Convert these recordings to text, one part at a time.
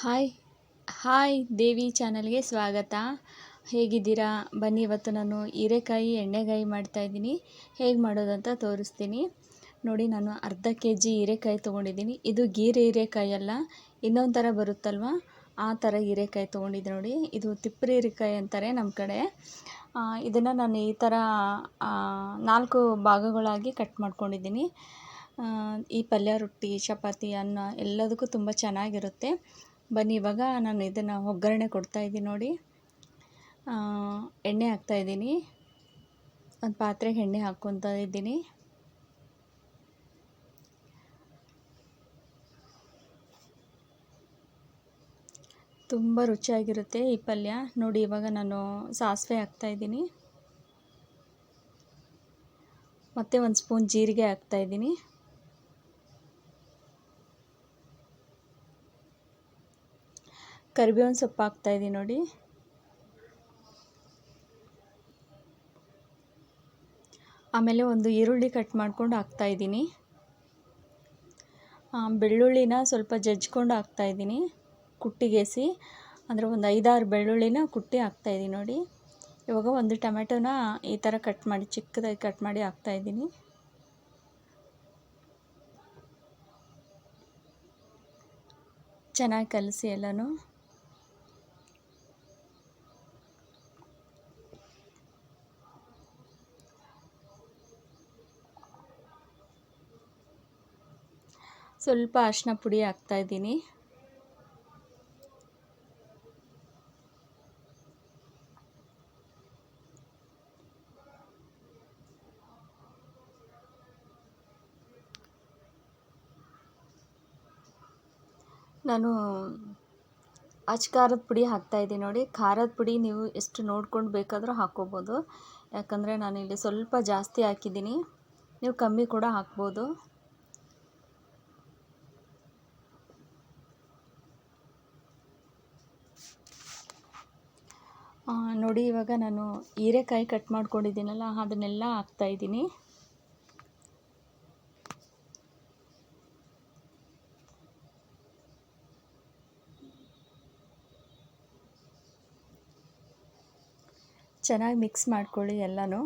Hi hi ದೇವಿ ಚಾನಲ್ಗೆ ಸ್ವಾಗತ. ಹೇಗಿದ್ದೀರಾ? ಬನ್ನಿ, ಇವತ್ತು ನಾನು ಹೀರೆಕಾಯಿ ಎಣ್ಣೆಗಾಯಿ ಮಾಡ್ತಾಯಿದ್ದೀನಿ ಹೇಗೆ ಮಾಡೋದಂತ ತೋರಿಸ್ತೀನಿ. ನೋಡಿ, ನಾನು ಅರ್ಧ ಕೆ ಜಿ ಹೀರೆಕಾಯಿ ತೊಗೊಂಡಿದ್ದೀನಿ. ಇದು ಗೀರೆ ಹೀರೆಕಾಯಿ ಅಲ್ಲ ಇನ್ನೊಂದು ಥರ ಬರುತ್ತಲ್ವ? ಆ ಥರ ಹೀರೆಕಾಯಿ ತೊಗೊಂಡಿದ್ದೆ ನೋಡಿ. ಇದು ತಿಪ್ಪರಿ ಹೀರೆಕಾಯಿ ಅಂತಾರೆ ನಮ್ಮ ಕಡೆ. ಇದನ್ನು ನಾನು ಈ ಥರ ನಾಲ್ಕು ಭಾಗಗಳಾಗಿ ಕಟ್ ಮಾಡ್ಕೊಂಡಿದ್ದೀನಿ. ಈ ಪಲ್ಯ, ರೊಟ್ಟಿ, ಚಪಾತಿ, ಅನ್ನ ಎಲ್ಲದಕ್ಕೂ ತುಂಬ ಚೆನ್ನಾಗಿರುತ್ತೆ. ಬನ್ನಿ, ಇವಾಗ ನಾನು ಇದನ್ನು ಒಗ್ಗರಣೆ ಕೊಡ್ತಾಯಿದ್ದೀನಿ ನೋಡಿ. ಎಣ್ಣೆ ಹಾಕ್ತಾಯಿದ್ದೀನಿ ಒಂದು ಪಾತ್ರೆಗೆ ಎಣ್ಣೆ ಹಾಕ್ಕೊತಾ ಇದ್ದೀನಿ. ತುಂಬ ರುಚಿಯಾಗಿರುತ್ತೆ ಈ ಪಲ್ಯ. ನೋಡಿ, ಇವಾಗ ನಾನು ಸಾಸಿವೆ ಹಾಕ್ತಾಯಿದ್ದೀನಿ ಮತ್ತು ಒಂದು ಸ್ಪೂನ್ ಜೀರಿಗೆ ಹಾಕ್ತಾಯಿದ್ದೀನಿ ಕರಿಬೇವಿನ ಸೊಪ್ಪು ಹಾಕ್ತಾಯಿದ್ದೀನಿ ನೋಡಿ. ಆಮೇಲೆ ಒಂದು ಈರುಳ್ಳಿ ಕಟ್ ಮಾಡ್ಕೊಂಡು ಹಾಕ್ತಾಯಿದ್ದೀನಿ ಬೆಳ್ಳುಳ್ಳಿನ ಸ್ವಲ್ಪ ಜಜ್ಕೊಂಡು ಹಾಕ್ತಾಯಿದ್ದೀನಿ ಕುಟ್ಟಿಗೆಸಿ. ಅಂದರೆ ಒಂದು ಐದಾರು ಬೆಳ್ಳುಳ್ಳಿನ ಕುಟ್ಟಿ ಹಾಕ್ತಾಯಿದ್ದೀನಿ ನೋಡಿ. ಇವಾಗ ಒಂದು ಟೊಮೆಟೊನ ಈ ಥರ ಕಟ್ ಮಾಡಿ, ಚಿಕ್ಕದಾಗಿ ಕಟ್ ಮಾಡಿ ಹಾಕ್ತಾಯಿದ್ದೀನಿ ಚೆನ್ನಾಗಿ ಕಲಸಿ ಎಲ್ಲನೂ. ಸ್ವಲ್ಪ ಅರಿಶಿನ ಪುಡಿ ಹಾಕ್ತಾಯಿದ್ದೀನಿ ನಾನು ಅಚ್ ಖಾರದ ಪುಡಿ ಹಾಕ್ತಾಯಿದ್ದೀನಿ ನೋಡಿ. ಖಾರದ ಪುಡಿ ನೀವು ಎಷ್ಟು ನೋಡ್ಕೊಂಡು ಬೇಕಾದರೂ ಹಾಕ್ಕೋಬೋದು. ಯಾಕಂದರೆ ಇಲ್ಲಿ ಸ್ವಲ್ಪ ಜಾಸ್ತಿ ಹಾಕಿದ್ದೀನಿ. ನೀವು ಕಮ್ಮಿ ಕೂಡ ಹಾಕ್ಬೋದು. ನೋಡಿ ಇವಾಗ ನಾನು ಹೀರೆಕಾಯಿ ಕಟ್ ಮಾಡ್ಕೊಂಡಿದ್ದೀನಲ್ಲ ಅದನ್ನೆಲ್ಲ ಹಾಕ್ತಾಯಿದ್ದೀನಿ ಚೆನ್ನಾಗಿ ಮಿಕ್ಸ್ ಮಾಡ್ಕೊಳ್ಳಿ ಎಲ್ಲನೂ.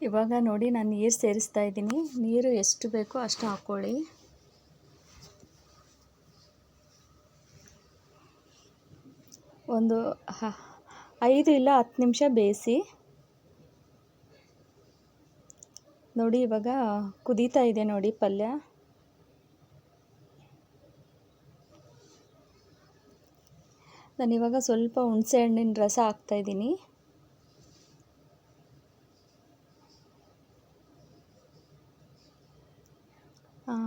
ಇವಾಗ ನೋಡಿ ನಾನು ನೀರು ಸೇರಿಸ್ತಾ ಇದ್ದೀನಿ. ನೀರು ಎಷ್ಟು ಬೇಕೋ ಅಷ್ಟು ಹಾಕ್ಕೊಳ್ಳಿ ಒಂದು ಐದು ಇಲ್ಲ ಹತ್ತು ನಿಮಿಷ ಬೇಯಿಸಿ. ನೋಡಿ ಇವಾಗ ಕುದೀತಾ ಇದೆ ನೋಡಿ ಪಲ್ಯ. ನಾನಿವಾಗ ಸ್ವಲ್ಪ ಹುಣಸೆ ಹಣ್ಣಿನ ರಸ ಹಾಕ್ತಾಯಿದ್ದೀನಿ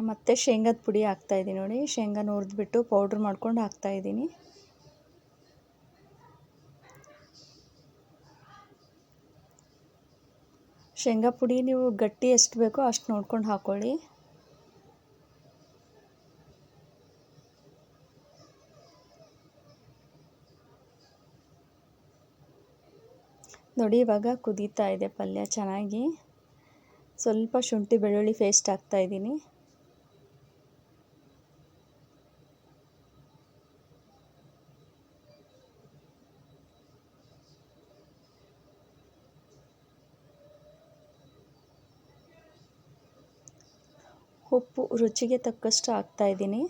ಮತ್ತು ಶೇಂಗದ ಪುಡಿ ಹಾಕ್ತಾಯಿದ್ದೀನಿ ನೋಡಿ. ಶೇಂಗಾನ ಹುರಿದ್ಬಿಟ್ಟು ಪೌಡ್ರ್ ಮಾಡ್ಕೊಂಡು ಹಾಕ್ತಾಯಿದ್ದೀನಿ ಶೇಂಗಾ ಪುಡಿ ನೀವು ಗಟ್ಟಿ ಎಷ್ಟು ಬೇಕೋ ಅಷ್ಟು ನೋಡ್ಕೊಂಡು ಹಾಕ್ಕೊಳ್ಳಿ ನೋಡಿ, ಇವಾಗ ಕುದೀತಾ ಇದೆ ಪಲ್ಯ ಚೆನ್ನಾಗಿ. ಸ್ವಲ್ಪ ಶುಂಠಿ ಬೆಳ್ಳುಳ್ಳಿ ಪೇಸ್ಟ್ ಹಾಕ್ತಾಯಿದ್ದೀನಿ ಉಪ್ಪು ರುಚಿಗೆ ತಕ್ಕಷ್ಟು ಹಾಕ್ತಾಯಿದ್ದೀನಿ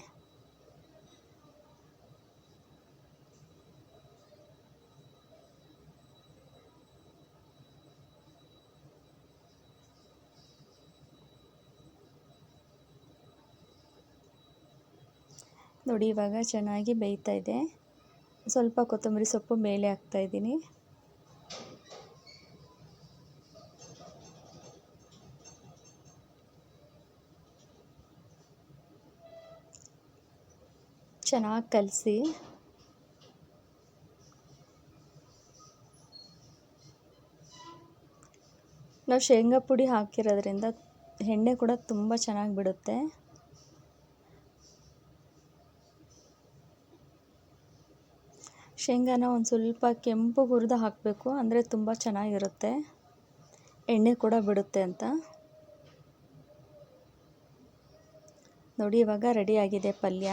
ನೋಡಿ ಇವಾಗ ಚೆನ್ನಾಗಿ ಬೇಯ್ತಾ ಇದೆ. ಸ್ವಲ್ಪ ಕೊತ್ತಂಬರಿ ಸೊಪ್ಪು ಮೇಲೆ ಹಾಕ್ತಾಯಿದ್ದೀನಿ ಚೆನ್ನಾಗಿ ಕಲಸಿ. ನಾವು ಶೇಂಗಾ ಪುಡಿ ಹಾಕಿರೋದ್ರಿಂದ ಎಣ್ಣೆ ಕೂಡ ತುಂಬ ಚೆನ್ನಾಗಿ ಬಿಡುತ್ತೆ. ಶೇಂಗಾನ ಒಂದು ಸ್ವಲ್ಪ ಕೆಂಪು ಹುರಿದು ಹಾಕಬೇಕು, ಅಂದರೆ ತುಂಬ ಚೆನ್ನಾಗಿರುತ್ತೆ. ಎಣ್ಣೆ ಕೂಡ ಬಿಡುತ್ತೆ ಅಂತ. ನೋಡಿ ಇವಾಗ ರೆಡಿಯಾಗಿದೆ ಪಲ್ಯ.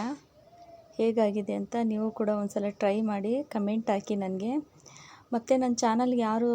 ಹೇಗಾಗಿದೆ ಅಂತ ನೀವು ಕೂಡ ಒಂದು ಸಲ ಟ್ರೈ ಮಾಡಿ ಕಮೆಂಟ್ ಹಾಕಿ ನನಗೆ. ಮತ್ತು ನನ್ನ ಚಾನಲ್ಗೆ ಯಾರು